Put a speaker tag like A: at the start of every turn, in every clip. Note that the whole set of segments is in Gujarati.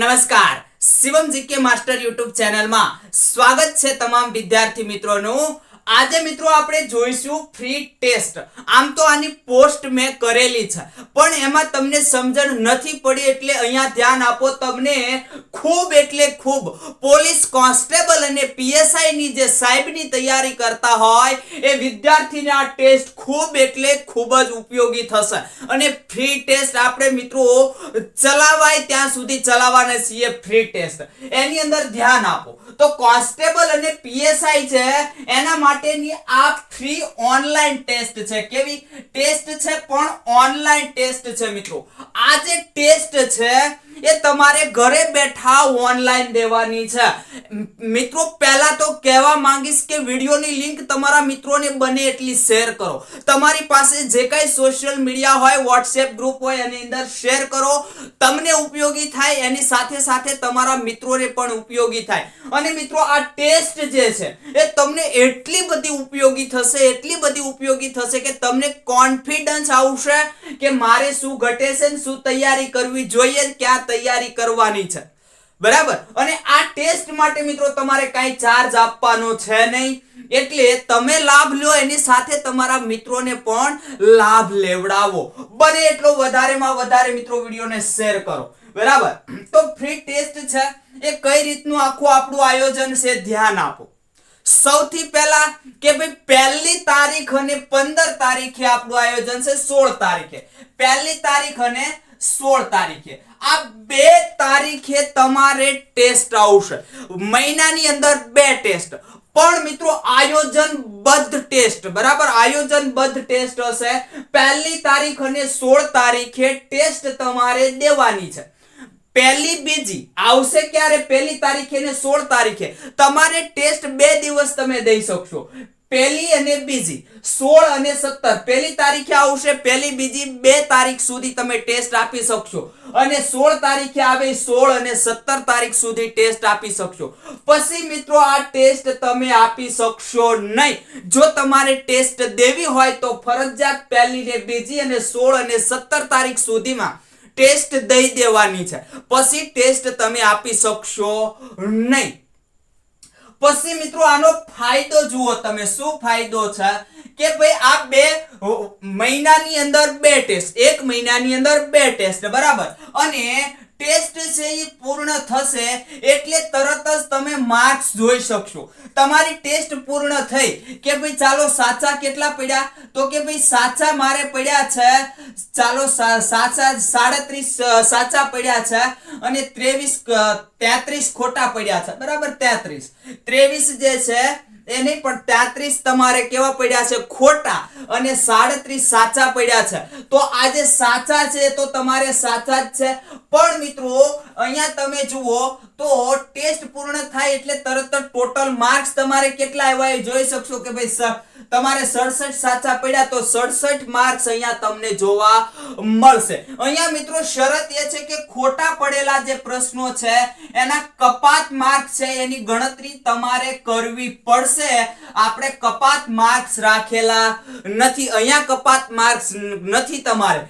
A: નમસ્કાર. શિવમ જીકે માસ્ટર યુટ્યુબ ચેનલમાં સ્વાગત છે તમામ વિદ્યાર્થી મિત્રોનું. આજે મિત્રો આપણે જોઈશું ફ્રી ટેસ્ટ આમ તો આની પોસ્ટ મેં કરેલી છે. પણ એમાં તમને સમજણ નથી પડી એટલે અહીંયા ધ્યાન આપો, તમને ખૂબ એટલે ખૂબ પોલીસ કોન્સ્ટેબલ અને પીએસઆઈ ની જે સાહેબની તૈયારી કરતા હોય, એ વિદ્યાર્થીને આ ટેસ્ટ ખૂબ એટલે ખૂબ જ ઉપયોગી થશે. અને ફ્રી ટેસ્ટ આપણે મિત્રો ચલાવાય ત્યાં સુધી ચલાવવાને છીએ ફ્રી ટેસ્ટ એની અંદર ધ્યાન આપો. તો કોન્સ્ટેબલ અને પીએસઆઈ છે, એના માટેની આ ફ્રી ઓનલાઈન ટેસ્ટ છે. કેવી? ટેસ્ટ છે પણ ઓનલાઈન ટેસ્ટ છે મિત્રો. આ જે ટેસ્ટ છે એ તમારે ઘરે બેઠા ઓનલાઈન દેવાની છે. મિત્રો, પહેલા તો કહેવા માંગીશ કે વિડીયોની લિંક તમારા મિત્રોને બને એટલી શેર કરો. તમારી પાસે જે કાંઈ સોશિયલ મીડિયા હોય વોટ્સએપ ગ્રુપ હોય, એની અંદર શેર કરો. તમને ઉપયોગી થાય, એની સાથે સાથે તમારા મિત્રોને પણ ઉપયોગી થાય. અને મિત્રો, આ ટેસ્ટ જે છે, એ તમને એટલી બધી ઉપયોગી થશે, એટલી બધી ઉપયોગી થશે કે તમને કોન્ફિડન્સ આવશે કે મારે શું ઘટે છે શું તૈયારી કરવી જોઈએ ક્યાં તૈયારી કરવાની છે. બરાબર? અને આ ટેસ્ટ માટે મિત્રો તમારે કાંઈ ચાર્જ આપવાનો છે નહીં. એટલે તમે લાભ લો એની સાથે તમારા મિત્રોને પણ લાભ લેવડાવો. બને એટલો વધારેમાં વધારે મિત્રો વિડીયોને શેર કરો. બરાબર? તો ફ્રી ટેસ્ટ છે. એ કઈ રીતનું આખું આપણું આયોજન છે, ધ્યાન આપો. સૌથી પહેલા કે ભાઈ પહેલી તારીખ અને પંદર તારીખે આપણું આયોજન છે, સોળ તારીખે. પહેલી તારીખ અને સોળ તારીખે. આ બે તારીખે તમારે ટેસ્ટ આવશે. મહિનાની અંદર બે ટેસ્ટ. પણ મિત્રો, આયોજનબદ્ધ ટેસ્ટ, બરાબર? આયોજનબદ્ધ ટેસ્ટ હશે. પહેલી તારીખ અને સોળ તારીખે ટેસ્ટ તમારે દેવાની છે. પહેલી બીજી આવશે ક્યારે? પહેલી તારીખે ને સોળ તારીખે. તમારે ટેસ્ટ બે દિવસ તમે દઈ શકશો. પહેલી અને બીજી. સોળ અને સત્તર. પહેલી તારીખે આવશે, પહેલી, બીજી બે તારીખ સુધી તમે ટેસ્ટ આપી શકશો. અને સોળ તારીખે આવે, સોળ અને સત્તર તારીખ સુધી ટેસ્ટ આપી શકશો. પછી મિત્રો, આ ટેસ્ટ તમે આપી શકશો નહીં. જો તમારે ટેસ્ટ દેવી હોય તો ફરજિયાત પહેલી ને બીજી અને સોળ અને સત્તર તારીખ સુધીમાં ટેસ્ટ દઈ દેવાની છે. પછી ટેસ્ટ તમે આપી શકશો નહીં. પછી મિત્રો આનો ફાયદો જુઓ તમે, શું ફાયદો છે? કે ભાઈ આ બે મહિનાની અંદર બે ટેસ્ટ, એક મહિનાની અંદર બે ટેસ્ટ, બરાબર? અને ટેસ્ટ છે એ પૂર્ણ થશે એટલે તરત જ તમે માર્ક્સ જોઈ શકશો. તમારી ટેસ્ટ પૂર્ણ થઈ કે ભાઈ ચાલો સાચા કેટલા પડ્યા? તો કે ભાઈ સાચા મારે પડ્યા છે, ચાલો સાચા સાડત્રીસ સાચા પડ્યા છે અને ત્રેવીસ તેત્રીસ ખોટા પડ્યા છે. બરાબર તેત્રીસ. ત્રેવીસ જે છે એ નહીં, પણ તેત્રીસ તમારે કેવા પડ્યા છે? ખોટા અને સાડત્રીસ સાચા પડ્યા છે. તો આજે સાચા છે તો તમારે સાચા જ છે. પણ મિત્રો, અહીંયા તમે જુઓ તો ટેસ્ટ પૂર્ણ થાય એટલે તરત જ ટોટલ માર્ક્સ તમારે કેટલા આવ્યા એ જોઈ શકશો કે ભાઈ તમારે સડસઠ સાચા પડ્યા તો સડસઠ માર્ક્સ અહીંયા તમને જોવા મળશે. અહીંયા મિત્રો શરત એ છે કે ખોટા પડેલા જે પ્રશ્નો છે, એના કપાત માર્ક છે એની ગણતરી તમારે કરવી પડશે. આપણે કપાત માર્ક્સ રાખેલા નથી, અહીંયા કપાત માર્ક્સ નથી તમારે.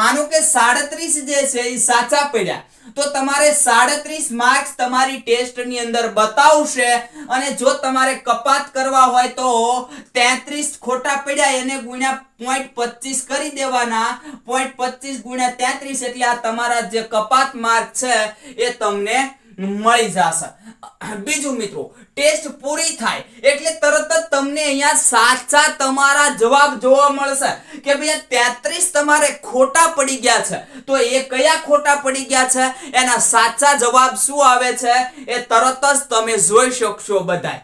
A: માનો કે સાડત્રીસ જે છે એ સાચા પડ્યા. તો તમારે સાડત્રીસ માર્ક્સ તમારી ટેસ્ટની અંદર બતાવશે. અને જો તમારે કપાત કરવા હોય તો તેત્રીસ ખોટા પડ્યા એને ગુણ્યા પોઈન્ટ પચીસ કરી દેવાના. પોઈન્ટ પચીસ ગુણ્યા તેત્રીસ એટલે આ તમારા જે કપાત માર્ક છે એ તમને મળી જશે. બીજું મિત્રો, ટેસ્ટ પૂરી થાય એટલે તરત જ તમને અહીંયા સાચા તમારા જવાબ જોવા મળશે કે ભાઈ તેત્રીસ તમારે ખોટા પડી ગયા છે. તો એ કયા ખોટા પડી ગયા છે? એના સાચા જવાબ શું આવે છે? એ તરત જ તમે જોઈ શકશો બધાય.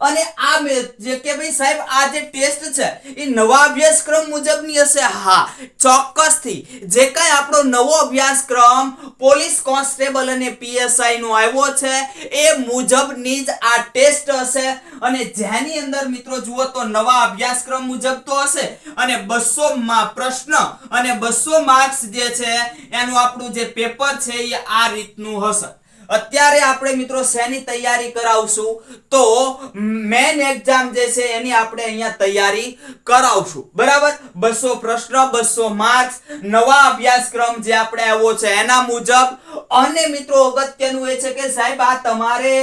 A: અને આ જે કે ભાઈ સાહેબ, આ જે ટેસ્ટ છે, એ નવા અભ્યાસક્રમ મુજબની હશે. હા, ચોક્કસથી. જે કાંઈ આપણો નવો અભ્યાસક્રમ પોલીસ કોન્સ્ટેબલ અને પીએસઆઈ નો આવ્યો છે. એ મુજબની જ આ ટેસ્ટ હશે. અને જેની અંદર મિત્રો જુઓ તો નવા અભ્યાસક્રમ મુજબ તો હશે. અને બસો પ્રશ્ન અને બસો માર્ક્સ જે છે, એનું આપણું જે પેપર છે એ આ રીતનું હશે. અત્યારે આપણે મિત્રો શેની તૈયારી કરાવશું? તો મેન એક્ઝામ જે છે એની આપણે અહીંયા તૈયારી કરાવશું. બરાબર? બસો પ્રશ્ન, બસો માર્ક્સ નવા અભ્યાસક્રમ જે આપણે આવ્યો છે એના મુજબ. અને મિત્રો અગત્યનું એ છે કે સાહેબ, આ તમારે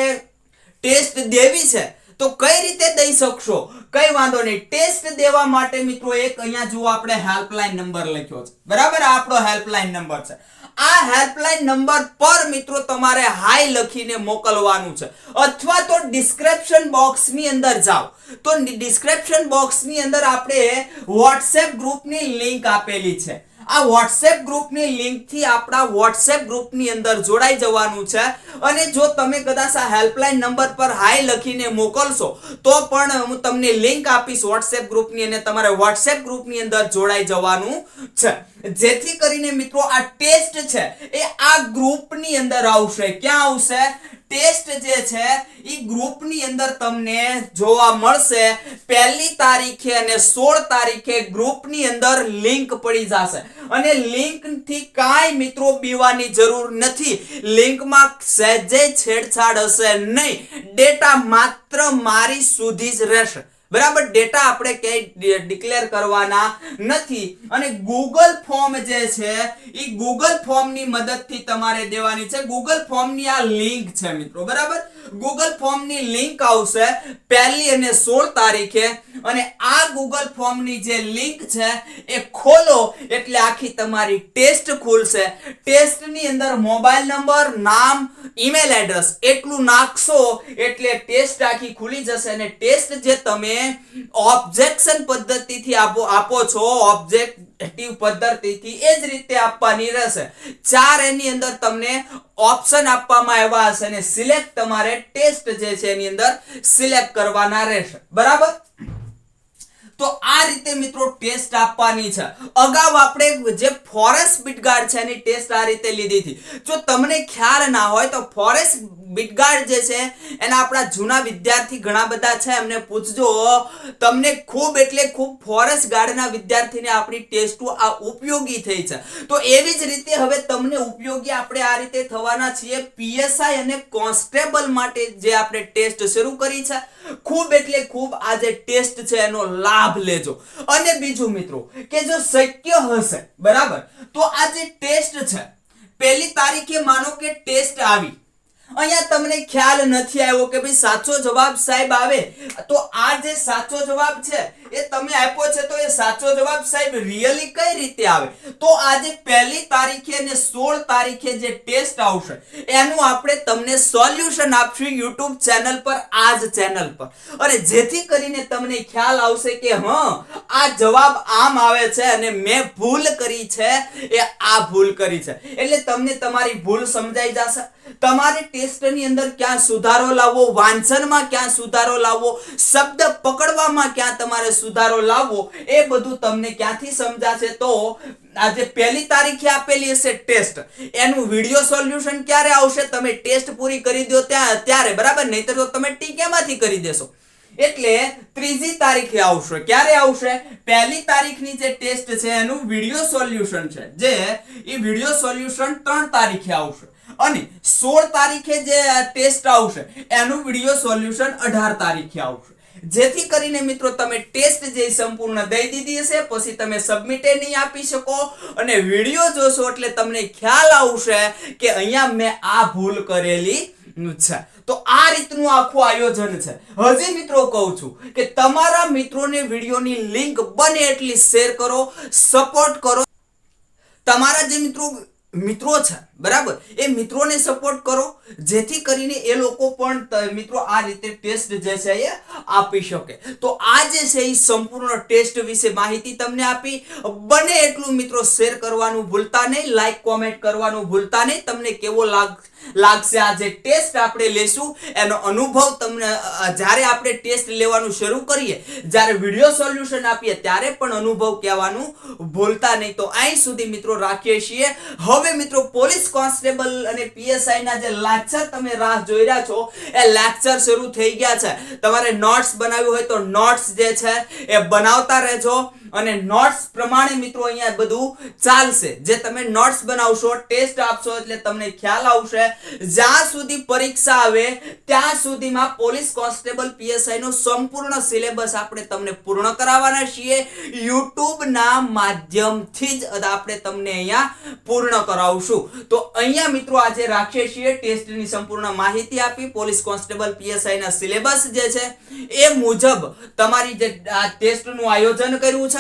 A: ટેસ્ટ દેવી છે. તો કઈ રીતે દઈ શકશો? કઈ વાંધો નહીં. ટેસ્ટ દેવા માટે મિત્રો એક અહીંયા જુઓ, આપણે હેલ્પલાઇન નંબર લખ્યો છે. બરાબર? આપણો હેલ્પલાઇન નંબર છે. આ હેલ્પલાઇન નંબર પર મિત્રો તમારે હાઈ લખીને મોકલવાનું છે. અથવા તો ડિસ્ક્રિપ્શન બોક્સની અંદર જાઓ. તો ડિસ્ક્રિપ્શન બોક્સની અંદર આપણે વોટ્સએપ ગ્રુપની લિંક આપેલી છે. આ વોટ્સએપ ગ્રુપની લિંકથી આપણા વોટ્સએપ ગ્રુપની અંદર જોડાઈ જવાનું છે. અને જો તમે કદાચ આ હેલ્પલાઇન નંબર પર હાઈ લખીને મોકલશો, તો પણ હું તમને લિંક આપીશ વોટ્સએપ ગ્રુપની અને તમારે વોટ્સએપ ગ્રુપની અંદર જોડાઈ જવાનું છે. જેથી કરીને મિત્રો આ ટેસ્ટ છે એ આ ગ્રુપની અંદર આવશે. ક્યાં આવશે? ટેસ્ટ જે છે અંદર તમને જોવા મળશે, પહેલી તારીખે અને સોળ તારીખે ગ્રુપની અંદર લિંક પડી જશે. અને લિંકથી કાંઈ મિત્રો બીવાની જરૂર નથી. લિંકમાં સહેજે છેડછાડ હશે નહીં. ડેટા માત્ર મારી સુધી જ રહેશે. બરાબર ડેટા આપણે ક્યાંય ડિક્લેર કરવાના નથી. અને ગૂગલ ફોર્મ જે છે એ ગૂગલ ફોર્મની મદદથી તમારે દેવાની છે. ગૂગલ ફોર્મની આ લિંક છે મિત્રો, બરાબર? ગૂગલ ફોર્મની લિંક આવશે પહેલી અને સોળ તારીખે. અને આ ગૂગલ ફોર્મની જે લિંક છે, એ ખોલો એટલે આખી તમારી ટેસ્ટ ખુલશે. ટેસ્ટની અંદર મોબાઈલ નંબર નામ ઈમેલ એડ્રેસ એટલું નાખશો એટલે ટેસ્ટ આખી ખુલી જશે. અને ટેસ્ટ જે તમે ઓબ્જેક્શન પદ્ધતિથી આપો આપો છો ઓબ્જેક્ટિવ પદ્ધતિથી એ જ રીતે આપવાની રહેશે. ચાર એની અંદર તમને ઓપ્શન આપવામાં આવ્યા હશે અને સિલેક્ટ તમારે ટેસ્ટ જે છે એની અંદર સિલેક્ટ કરવાના રહેશે. બરાબર? તો આ રીતે મિત્રો ટેસ્ટ આપવાની છે. અગાઉ આપણે જે ફોરેસ્ટ બીટગાર્ડ છે એની ટેસ્ટ આ રીતે લીધી હતી. જો તમને ખ્યાલ ના હોય તો ફોરેસ્ટ બીટગાર્ડ જે છે, એના આપણા જૂના વિદ્યાર્થી ઘણા બધા છે, એમને પૂછજો. તમને ખૂબ એટલે ખૂબ ફોરેસ્ટ ગાર્ડના વિદ્યાર્થીને આપણી ટેસ્ટો આ ઉપયોગી થઈ છે. તો એવી જ રીતે હવે તમને ઉપયોગી આપણે આ રીતે થવાના છીએ. પીએસઆઈ અને કોન્સ્ટેબલ માટે જે આપણે ટેસ્ટ શરૂ કરી છે. ખૂબ એટલે ખૂબ આ જે ટેસ્ટ છે, એનો લાભ લેજો. અને બીજું મિત્રો, કે જો શક્ય હશે, બરાબર? તો આ જે ટેસ્ટ છે. પહેલી તારીખે માનો કે ટેસ્ટ આવી. અહીંયા તમને ખ્યાલ નથી આવ્યો કે ભાઈ સાચો જવાબ સાહેબ આવે. તો આ જે સાચો જવાબ છે, એ તમે આપ્યો છે તો એ સાચો જવાબ સાહેબ રિયલી કઈ રીતે આવે? તો આજે પહેલી તારીખે અને સોળ તારીખે જે ટેસ્ટ આવશે, એનું આપણે તમને સોલ્યુશન આપશું યુટ્યુબ ચેનલ પર, આ જ ચેનલ પર. અને જેથી કરીને તમને ખ્યાલ આવશે કે હા, આ જવાબ આમ આવે છે અને મેં ભૂલ કરી છે, એ આ ભૂલ કરી છે. એટલે તમને તમારી ભૂલ સમજાઈ જશે. તમારે ટેસ્ટની અંદર ક્યાં સુધારો લાવવો, વાંચનમાં ક્યાં સુધારો લાવવો, શબ્દ પકડવામાં ક્યાં તમારે સુધારો લાવવો, એ બધું તમને ક્યાંથી સમજાશે તો આજે પહેલી તારીખે આપેલી હશે ટેસ્ટ. એનું વીડિયો સોલ્યુશન ક્યારે આવશે, તમે ટેસ્ટ પૂરી કરી દો ત્યાં, ત્યારે, બરાબર? નહીતર તો તમે ટીકેમાંથી કરી દેશો. એટલે ત્રીજી તારીખે આવશે. ક્યારે આવશે? પહેલી તારીખની જે ટેસ્ટ છે, એનું વીડિયો સોલ્યુશન છે. જે એ વીડિયો સોલ્યુશન ત્રણ તારીખે આવશે. અને સોળ તારીખે જે ટેસ્ટ આવશે, એનું વીડિયો સોલ્યુશન અઢાર તારીખે આવશે. જેથી કરીને મિત્રો તમે ટેસ્ટ જે સંપૂર્ણ દઈ દીધી હશે, પછી તમે સબમિટે નહીં આપી શકો. અને વીડિયો જોશો એટલે તમને ખ્યાલ આવશે કે અહીંયા મેં આ ભૂલ કરેલી છે. તો આ રીતનું આખું આયોજન છે. હજી મિત્રો કહું છું કે તમારા મિત્રોને વિડીયોની લિંક બને એટલી શેર કરો, સપોર્ટ કરો. તમારા જે મિત્રો મિત્રો છે બરાબર? એ મિત્રોને સપોર્ટ કરો, જેથી કરીને એ લોકો પણ મિત્રો, આ રીતે ટેસ્ટ જે છે એ આપી શકે. તો આ જે છે એ સંપૂર્ણ ટેસ્ટ વિશે માહિતી તમને આપી. બને એટલું મિત્રો શેર કરવાનું ભૂલતા નહીં લાઈક કોમેન્ટ કરવાનું ભૂલતા નહીં. તમને કેવો લાગ, લાગશે આ જે ટેસ્ટ આપણે લેશું, એનો અનુભવ તમને જ્યારે આપણે ટેસ્ટ લેવાનું શરૂ કરીએ, જ્યારે વીડિયો સોલ્યુશન આપીએ, ત્યારે પણ અનુભવ કહેવાનું ભૂલતા નહીં. તો અહીં સુધી મિત્રો રાખીએ છીએ. હવે મિત્રો, પોલીસ કોન્સ્ટેબલ અને પીએસઆઈ ના જે લેક્ચર તમે રાહ જોઈ રહ્યા છો, એ લેક્ચર શરૂ થઈ ગયા છે. તમારે નોટ્સ બનાવ્યું હોય તો નોટ્સ જે છે, એ બનાવતા રહેજો. અને નોટ્સ પ્રમાણે મિત્રો અહીંયા બધું ચાલશે. જે તમે નોટ્સ બનાવશો ટેસ્ટ આપશો, એટલે તમને ખ્યાલ આવશે. જ્યાં સુધી પરીક્ષા આવે, ત્યાં સુધીમાં પોલીસ કોન્સ્ટેબલ પીએસઆઈ નો સંપૂર્ણ સિલેબસ આપણે તમને પૂર્ણ કરાવવાના છીએ. યુટ્યુબ ના માધ્યમથી જ આપણે તમને અહીંયા પૂર્ણ કરાવશું. તો અહીંયા મિત્રો આજે રાખીએ છીએ ટેસ્ટની સંપૂર્ણ માહિતી આપી. પોલીસ કોન્સ્ટેબલ પીએસઆઈ ના સિલેબસ જે છે, એ મુજબ તમારી જે, આ ટેસ્ટનું આયોજન કર્યું છે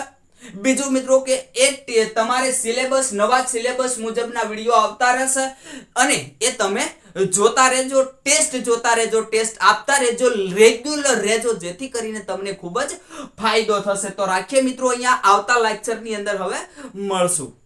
A: બીજું મિત્રો કે એ તમારે સિલેબસ નવા સિલેબસ મુજબના વીડિયો આવતા રહેશે અને એ તમે જોતા રહેજો ટેસ્ટ જોતા રહેજો ટેસ્ટ આપતા રહેજો રેગ્યુલર રહેજો, જેથી કરીને તમને ખૂબ જ ફાયદો થશે. તો રાખીએ મિત્રો અહીંયા આવતા લેક્ચરની અંદર હવે મળશું.